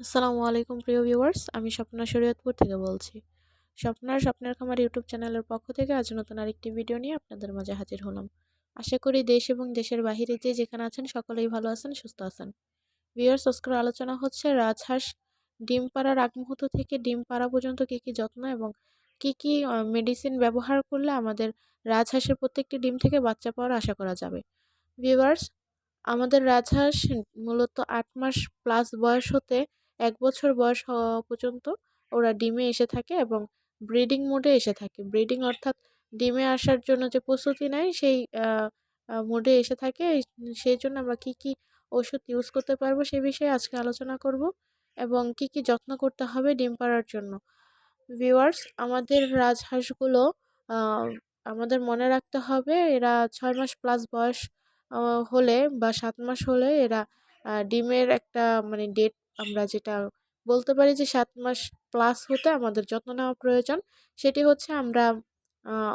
আসসালামু আলাইকুম, প্রিয় ভিউয়ার্স আমি স্বপ্না শরীয়তপুর থেকে বলছি। স্বপ্নার স্বপ্নের খামার ইউটিউব চ্যানেলের পক্ষ থেকে আজ নতুন আরেকটি ভিডিও নিয়ে আপনাদের মাঝে হাজির হলাম। আশা করি দেশ এবং দেশের বাহিরে যে যেখানে আছেন, সকলেই ভালো আছেন, সুস্থ আছেন। ভিউয়ার্স আজকের আলোচনা হচ্ছে রাজহাঁস ডিম পাড়ার আগ মুহূর্ত থেকে ডিম পাড়া পর্যন্ত কী কী যত্ন এবং কি কি মেডিসিন ব্যবহার করলে আমাদের রাজহাঁসের প্রত্যেকটি ডিম থেকে বাচ্চা পাওয়ার আশা করা যাবে। ভিউয়ার্স আমাদের রাজহাঁস মূলত আট মাস প্লাস বয়স হতে এক বছর বয়স হওয়া পর্যন্ত ওরা ডিমে এসে থাকে এবং ব্রিডিং মোডে এসে থাকে। ব্রিডিং অর্থাৎ ডিমে আসার জন্য যে প্রস্তুতি নেয়, সেই মোডে এসে থাকে। সেই জন্য আমরা কী কী ওষুধ ইউজ করতে পারব সে বিষয়ে আজকে আলোচনা করব এবং কি কি যত্ন করতে হবে ডিম পাড়ার জন্য। ভিউয়ার্স আমাদের রাজহাঁসগুলো আমাদের মনে রাখতে হবে এরা ছয় মাস প্লাস বয়স হলে বা সাত মাস হলে এরা ডিমের একটা মানে ডেট আমরা যেটা বলতে পারি যে সাত মাস প্লাস হতে আমাদের যত্ন নেওয়া প্রয়োজন। সেটি হচ্ছে আমরা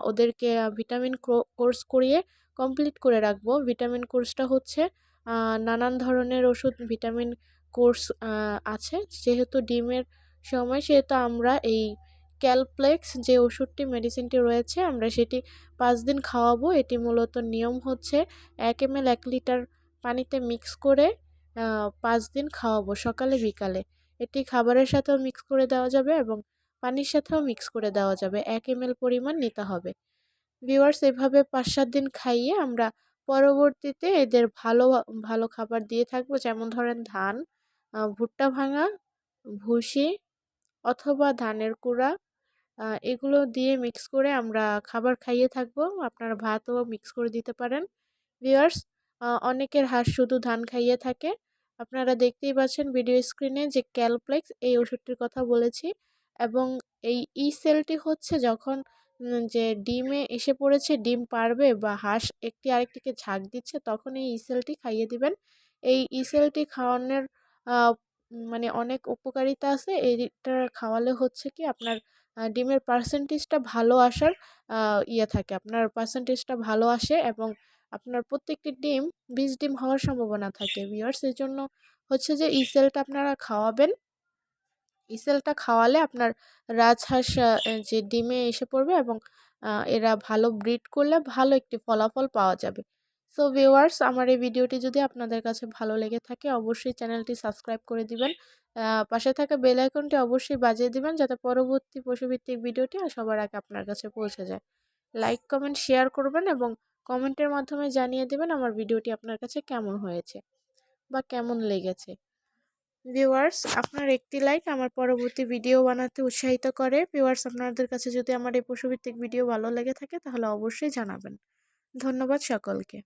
ওদেরকে ভিটামিন কোর্স করিয়ে কমপ্লিট করে রাখব। ভিটামিন কোর্সটা হচ্ছে নানান ধরনের ওষুধ ভিটামিন কোর্স আছে। যেহেতু ডিমের সময়, সেহেতু আমরা এই ক্যালপ্লেক্স যে ওষুধটি মেডিসিনটি রয়েছে, আমরা সেটি পাঁচ দিন খাওয়াবো। এটি মূলত নিয়ম হচ্ছে এক এম এক লিটার পানিতে মিক্স করে পাঁচ দিন খাওয়াবো সকালে, বিকালে। এটি খাবারের সাথেও মিক্স করে দেওয়া যাবে এবং পানির সাথেও মিক্স করে দেওয়া যাবে। এক এম পরিমাণ নিতে হবে। ভিওয়ার্স এভাবে পাঁচ সাত দিন খাইয়ে আমরা পরবর্তীতে এদের ভালো ভালো খাবার দিয়ে থাকব। যেমন ধরেন ধান ভুট্টা ভাঙা, ভুসি অথবা ধানের কুড়া এগুলো দিয়ে মিক্স করে আমরা খাবার খাইয়ে থাকব। আপনারা ভাতও মিক্স করে দিতে পারেন। ভিওয়ার্স অনেকের হাঁস শুধু ধান খাইয়ে থাকে। আপনারা দেখতেই পাচ্ছেন ভিডিও স্ক্রিনে যে ক্যালপ্লেক্স, এই ওষুধটির কথা বলেছি এবং এই ই সেলটি হচ্ছে যখন যে ডিমে এসে পড়েছে, ডিম পারবে বা হাঁস একটি আরেকটিকে ঝাঁক দিচ্ছে, তখন এই ইসেলটি খাইয়ে দিবেন। এই ইসেলটি খাওয়ানোর মানে অনেক উপকারিতা আছে। এইটা খাওয়ালে হচ্ছে কি আপনার ডিমের পার্সেন্টেজটা ভালো আসার ইয়ে থাকে। আপনার পার্সেন্টেজটা ভালো আসে এবং আপনার প্রত্যেকটি ডিম বিষ ডিম হওয়ার সম্ভাবনা থাকে। ভিওয়ার্স এই জন্য হচ্ছে যে ইসেলটা আপনারা খাওয়াবেন। ইসেলটা খাওয়ালে আপনার রাজহাঁস যে ডিমে এসে পড়বে এবং এরা ভালো ব্রিড করলে ভালো একটি ফলাফল পাওয়া যাবে। সো ভিওয়ার্স আমার এই ভিডিওটি যদি আপনাদের কাছে ভালো লেগে থাকে অবশ্যই চ্যানেলটি সাবস্ক্রাইব করে দিবেন। পাশে থাকা বেল আইকনটি অবশ্যই বাজিয়ে দিবেন যাতে পরবর্তী পশুভিত্তিক ভিডিওটি সবার আগে আপনার কাছে পৌঁছে যায়। লাইক কমেন্ট শেয়ার করবেন এবং কমেন্টের মাধ্যমে জানিয়ে দেবেন আমার ভিডিওটি আপনার কাছে কেমন হয়েছে বা কেমন লেগেছে। ভিউয়ার্স, আপনার একটি লাইক আমার পরবর্তী ভিডিও বানাতে উৎসাহিত করে। ভিউয়ার্স, আপনাদের কাছে যদি আমার এই পশুভিত্তিক ভিডিও ভালো লেগে থাকে, তাহলে অবশ্যই জানাবেন। ধন্যবাদ সকলকে।